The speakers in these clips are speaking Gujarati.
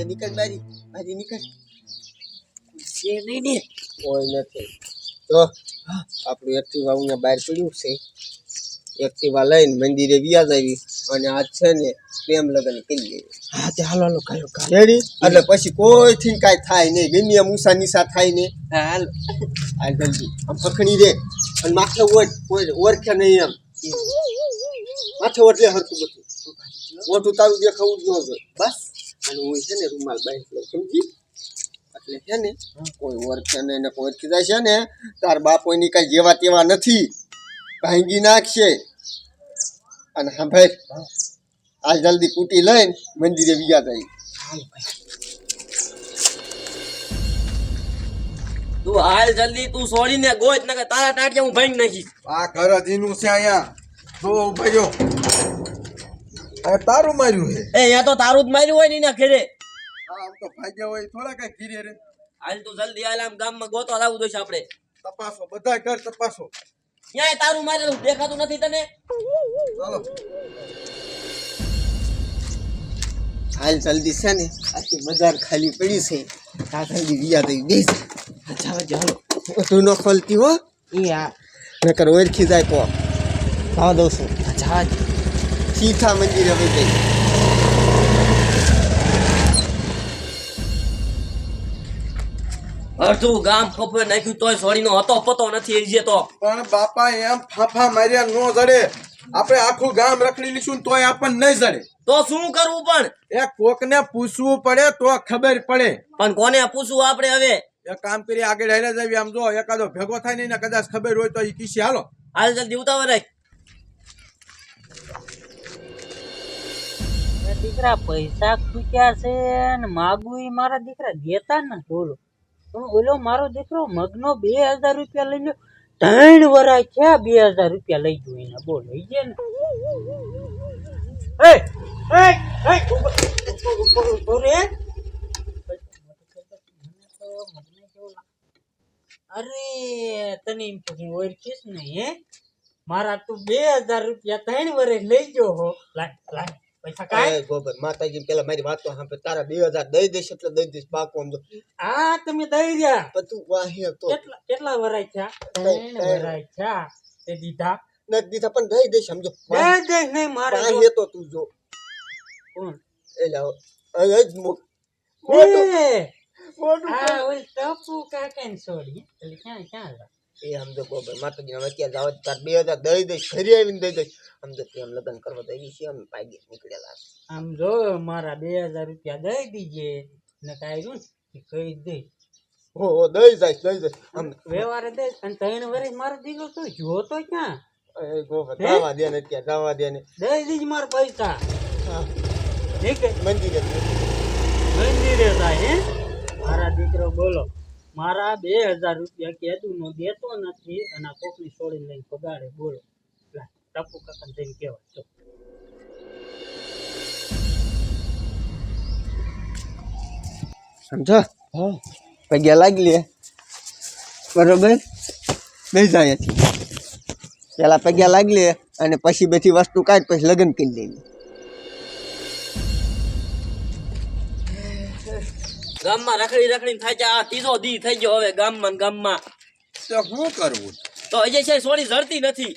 આજે નીકળ બારી બારી નીકળ. છે નહીં ને. કોઈ નથી. તો આપણું એક્ટિવા અહીંયા બહાર પડ્યું છે. એક્ટિવા લઈને મંદિરે વ્યાજ આવી અને આજ છે ને પ્રેમ લગ્ન કરી લેવી હા તે હાલો હાલો કયો રેડી એટલે પછી કોઈ થી કાંઈ થાય નહીં. ગમે એમ ઉષા નિશા થાય નહીં. હા હાલ. આ જલ્દી. આમ પકડી દે અને માથે ઓટ કોઈ ઓળખે નહીં એમ. માથે ઓટલે હરતું બધું. મોટું તારું દેખાવું જ ન જોઈએ. બસ. અને હું છે ને રૂમાલ બાંધી લઉં સમજી? એટલે છે ને કોઈ ઓળખે ને કોઈ ઓળખી જાય છે ને તાર બાપોની કાંઈ જેવા તેવા નથી. ભાંગી નાખશે. અને હા ભાઈ આ જલ્દી કૂટી લઈને મંદિરે બીજા થઈ તું હાલ જલ્દી તું છોડીને ગોત નકર તારા ટાટિયા હું ભાંગી નાખીશ. આ ઘર જીનું છે અહીંયા. તો ઊભા આ તારું માર્યું છે. એ અહીંયા તો તારું જ માર્યું હોય ને એના ખેરે આમ તો ભાગ્ય હોય થોડા કઈ ઘીરે રે. હાલ તો જલ્દી હાલ આમ ગામમાં ગોતો લાવવું જોઈશ આપણે. તપાસો બધા ઘર તપાસો. ક્યાંય તારું મારેલું દેખાતું નથી તને? ચાલો હાલ જલ્દી છે ને આખી બજાર ખાલી પડી છે. આ જલ્દી વિયા થઈ છે. અચ્છા ચાલો તું ન ખોલતી હો. ઈ આ. નકર ઓળખી જાય તો હા દઉં છું. જા સીધા મંદિરે વહી ગઈ. અડધું ગામ ખપે નાખ્યું તોય છોડીનો હતો પતો નથી એ જે તો. પણ બાપા એમ ફાફા માર્યા નો જડે. આપણે આખું ગામ રખડી લીશું તોય આપણને નહીં જડે. તો શું કરવું પણ? એ કોકને પૂછવું પડે તો ખબર પડે. પણ કોને પૂછવું આપણે હવે? એ કામ કરી આગળ હેરે જઈએ આમ જો એકાદો ભેગો થાય ને કદાચ ખબર હોય તો એ કિસ્સે હાલો. હાલ જલ્દી ઉતાવળ રાખ. દીકરા પૈસા ખૂટ્યા છે ને માગું એ મારા દીકરા દેતા ને બોલો. પણ ઓલો મારો દીકરો મગનો બે હજાર રૂપિયા લઈ લો ત્રણ વરાય છે બે હજાર રૂપિયા લઈ ગયો એને. બોલ લઈ જાય ને. અરે, તને એમ પછી ઓળખીશ નહીં, હે? મારા તું બે હજાર રૂપિયા ત્રણ વર્ષ લઈ ગયો હો. લાય લાય. પૈસા કાંઈ ગોબર માતાજી પેલા મારી વાત તો સાંભળ. તારા બે હજાર દઈ દઈશ એટલે દઈ દઈશ પાકો આમ આ તમે દઈ રહ્યા. પણ તું વાહે તો. કેટલા કેટલા વરાય થયા? ત્રણ. ત્રણ વરાય થયા. તે દીધા. નથી દીધા પણ દઈ દઈશ સમજો દઈ દઈ નહીં મારે વાહે તો તું જો. કોણ? એ લાવો એ જ મો- મોટો. આ ઓલી ટપુ કાકાને છોડી એટલે ક્યાં ક્યાં જા? એ સમજો ગોબર માતાજી હવે અત્યારે જાવ તાર બે હજાર દઈ દઈશ ફરી આવીને દઈ દઈશ. સમજો એમ લગ્ન કરવા તો એવી છે અમે પાગી નીકળેલા આમ જો મારા બે હજાર રૂપિયા દઈ દીજે ને કાંઈ કહી દઈ હો હો દઈ જાય દઈ જાય આમ વ્યવહારે દઈશ અને ત્રણ વર્ષ મારો દીકરો તો જોતો ક્યાં? જાવા જવા દે ને અત્યારે જવા દે ને. દઈ દીજ મારા પૈસા. મંદિરે મંદિરે જાય હે? મારા દીકરો બોલો. મારા બે હજાર રૂપિયા કેદુનો દેતો નથી અને આ કોકની છોડીને લઈને પગારે બોલો. ટપુ કાકાને જઈને કહેવાય તો સમજો? પગ્યા લાગી લે. બરોબર? બે જાય પેલા પગ્યા લાગી લે અને પછી બધી વસ્તુ કાઢ પછી લગ્ન કરી દેવી ગામમાં રખડી રખડીને થાય છે. આ ત્રીજો દી થઈ ગયો હવે ગામમાં ને ગામમાં. તો શું કરવું? તો અજય છે સોરી જડતી નથી.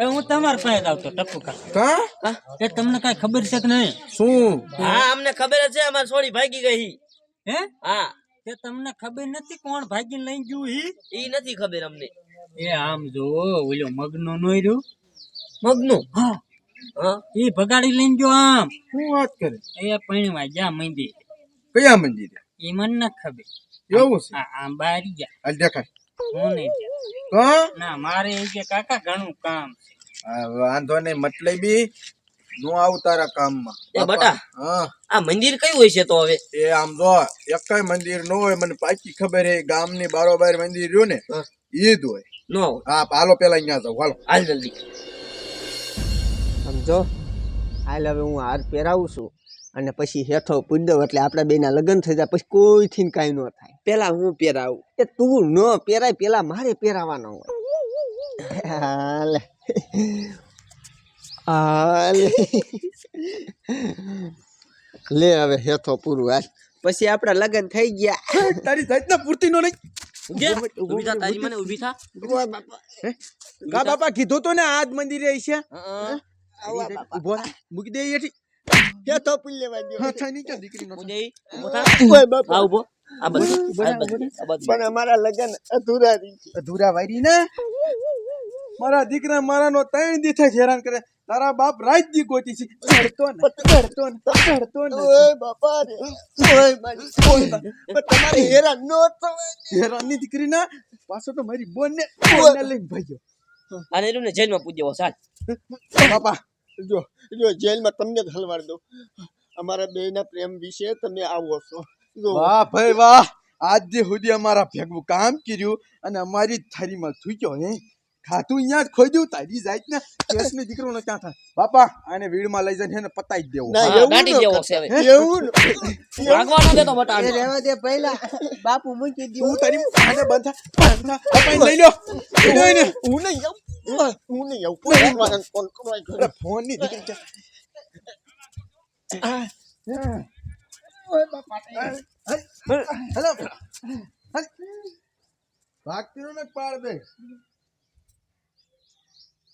એ હું તમારા પાસે જ આવતો ટપુ કાકા એ તમને કઈ ખબર છે કે નહીં? શું? હા અમને ખબર છે અમાર સોરી ભાગી ગઈ. હે? હા. તે તમને ખબર નથી કોણ ભાગીને લઈ ગયું હી ઈ નથી ખબર અમને. એ આમ જો ઓલો મગનો નોઈ રહ્યો. મગનો? હા. હા? એ ભગાડી લઈને જો આમ. શું વાત કરે? એ પૈણવા જા મંદિર. કયા મંદિર? એ મને ન ખબર. એવું છે? આમ બારી જા હાલ દેખાય. હું નહીં જા. હા? ના મારે એ કે કાકા ઘણું કામ છે. વાંધો નહીં મતલબી નો આવું તારા કામમાં. એ બટા. હા. આ મંદિર કયું હોય છે તો હવે? એ આમ જો એકાય મંદિર નો હોય મને પાકી ખબર હે ગામની બારોબાર મંદિર રહ્યું ને ઈદ ઈ જ હોય. નો હા હાલો પેલા અહીંયા જાવ હાલો. હાલ જલ્દી. સમજો? હાલ હવે હું હાર પહેરાવું છું અને પછી હેઠો પૂરી એટલે આપણા બેના લગ્ન થઈ જાય પછી કોઈથી કાંઈ ન થાય. પેલા હું પહેરાવું. એ તું ન પહેરાય પેલા મારે પહેરાવાનો હોય. હાલે. હાલે. લે હવે હેથો પૂરું હાલ. પછી આપણા લગ્ન થઈ ગયા. તારી સજના પૂર્તિ નો નહીં. બાપા કીધું તો ને આજ મંદિરે છે હા, ઊભો. મૂકી દે એથી હેથો પૂરી લેવા દો હા થાય નહીં ઊભો જઈ. ઊભો થા. ઓય બાપા આ ઊભો. આ બાજુ. આ બાજુ. પણ અમારા લગન અધૂરા રહી. અધૂરા વાયરી ને મારા દીકરા મારા નો ત્રણ દીઠે હેરાન કરે તારા બાપ રાત દી ગોતી છે ચડતો ને ચડતો ને ચડતો ને ઓય બાપા રે ઓય મારી ઓય પણ તમારે હેરાન ન થવાય હેરાનની દીકરી ના પાછો તો મારી બોન ને લઈને ભાગ્યો અને એનું ને જેલમાં પૂજ્યો દેવો બાપા જો જો જેલમાં તમને જ હલવાડ દઉં. અમારા ના પ્રેમ વિશે તમે આવો છો. વાહ ભાઈ વાહ. આજ દી સુધી અમારા ભેગું કામ કર્યું અને અમારી થારીમાં થૂક્યો હે. ખાતું અહીંયા જ ખોદ્યું તારી જાત ને. કેસની દીકરો ને ક્યાં થાય? બાપા આને વીડમાં લઈ જઈને એને પતાઈ જ દેવો. ના દાટી દેવો છે હવે. એવું ન- દે તો બટાનો. રહેવા દે પહેલા. બાપુ મૂકી દીધું. હું તારી આને બંધા. બંધા લઈ લ્યો. હું નહીં હું નહીં આવું કોઈ વાળાને ફોન કરો આ ઘરે. અરે ફોનની દીકરી કે હેલો ભાગતી ને પાડ દે